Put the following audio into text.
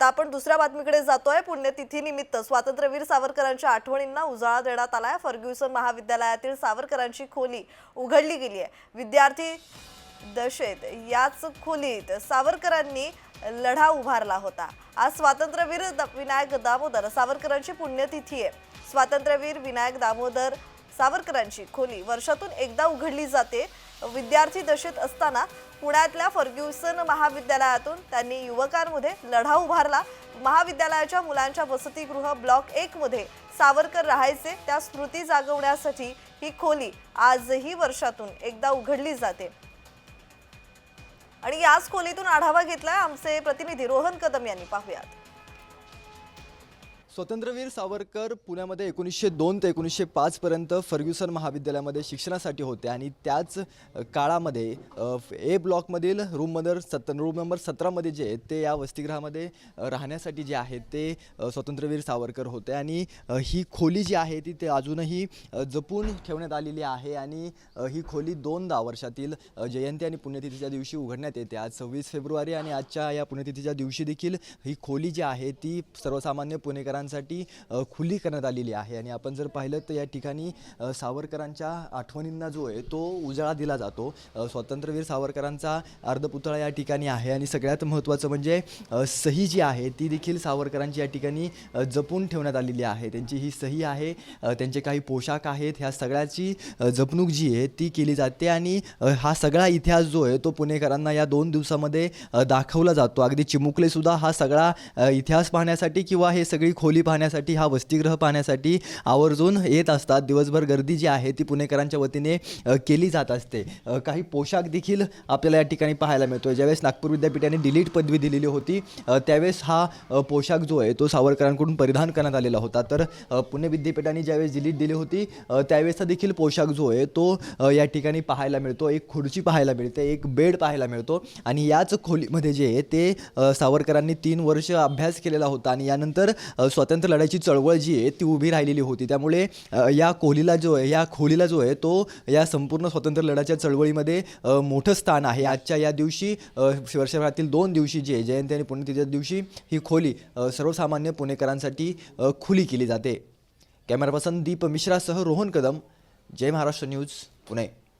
आता आपण दुसऱ्या बातमीकडे जातोय. पुण्यतिथीनिमित्त स्वातंत्र्यवीर सावरकरांच्या आठवणींना उजाळा देण्यात आलाय. फर्ग्युसन महाविद्यालयातील सावरकरांची खोली उघडली गेली आहे. विद्यार्थी दशेत याच खोलीत सावरकरांनी लढा उभारला होता. आज स्वातंत्र्यवीर द- विनायक दामोदर सावरकरांची पुण्यतिथी आहे. स्वातंत्र्यवीर विनायक दामोदर सावरकरांची खोली वर्षातून एकदा उघडली जाते. विद्यार्थी दशेत असताना पुण्यातल्या फर्ग्युसन महाविद्यालयातून त्यांनी युवकांमध्ये लढा उभारला. महाविद्यालयाच्या मुलांच्या वसतिगृह ब्लॉक एकमध्ये सावरकर राहायचे. त्या स्मृती जागवण्यासाठी ही खोली आजही वर्षातून एकदा उघडली जाते. आणि याच खोलीतून आढावा घेतलाय आमचे प्रतिनिधी रोहन कदम यांनी. पाहूयात. स्वतंत्रवीर सावरकर पुण्यामध्ये एकोणीसशे दोन ते एकोणीसशे पाचपर्यंत फर्ग्युसन महाविद्यालयामध्ये शिक्षणासाठी होते आणि त्याच काळामध्ये ए ब्लॉकमधील रूम नंबर सत रूम नंबर सतरामध्ये जे आहेत ते या वसतिगृहामध्ये राहण्यासाठी जे आहेत ते स्वातंत्र्यवीर स्वतंत्रवीर सावरकर होते. आणि ही खोली जी आहे ती ते अजूनही जपून ठेवण्यात आलेली आहे आणि ही खोली दोनदा वर्षातील जयंती आणि पुण्यतिथीच्या दिवशी उघडण्यात येते. आज सव्वीस फेब्रुवारी आणि आजच्या या पुण्यतिथीच्या दिवशी देखील ही खोली जी आहे ती सर्वसामान्य पुणेकरांसाठी सावरकरांसाठी खुली करण्यात आलेली आहे. आणि आपण जर पाहिलं तर या ठिकाणी सावरकरांच्या आठवणींना जो आहे तो उजाळा दिला जातो. स्वातंत्र्यवीर सावरकरांचा अर्धपुतळा या ठिकाणी आहे. आणि सगळ्यात महत्त्वाचं म्हणजे सही जी आहे ती देखील सावरकरांची या ठिकाणी जपून ठेवण्यात आलेली आहे. त्यांची ही सही आहे त्यांचे काही पोशाख आहेत. ह्या सगळ्याची जपणूक जी आहे ती केली जाते. आणि हा सगळा इतिहास जो आहे तो पुणेकरांना या दोन दिवसामध्ये दाखवला जातो. अगदी चिमुकले सुद्धा हा सगळा इतिहास पाहण्यासाठी किंवा हे सगळी खो खोली पाहण्यासाठी हा वसतिगृह पाहण्यासाठी आवर्जून येत असतात. दिवसभर गर्दी जी आहे ती पुणेकरांच्या वतीने केली जात असते. काही पोशाख देखील आपल्याला या ठिकाणी पाहायला मिळतो ज्यावेळेस नागपूर विद्यापीठाने डिलीट पदवी दिलेली होती त्यावेळेस हा पोशाख जो आहे तो सावरकरांकडून परिधान करण्यात आलेला होता. तर पुणे विद्यापीठाने ज्यावेळेस डिलीट दिली होती त्यावेळेसचा देखील पोशाख जो आहे तो या ठिकाणी पाहायला मिळतो. एक खुर्ची पाहायला मिळते एक बेड पाहायला मिळतो आणि याच खोलीमध्ये जे आहे ते सावरकरांनी तीन वर्ष अभ्यास केलेला होता आणि यानंतर स्वातंत्र्य लढ्याची चळवळ जी आहे ती उभी राहिलेली होती. त्यामुळे या खोलीला जो आहे या खोलीला जो आहे तो या संपूर्ण स्वातंत्र्य लढ्याच्या चळवळीमध्ये मोठं स्थान आहे. आजच्या या दिवशी वर्षभरातील दोन दिवशी जे आहे, जयंती आणि पुण्यतिथीच्या दिवशी ही खोली सर्वसामान्य पुणेकरांसाठी खुली केली जाते. कॅमेरा पर्सन दीप मिश्रासह रोहन कदम जय महाराष्ट्र न्यूज पुणे.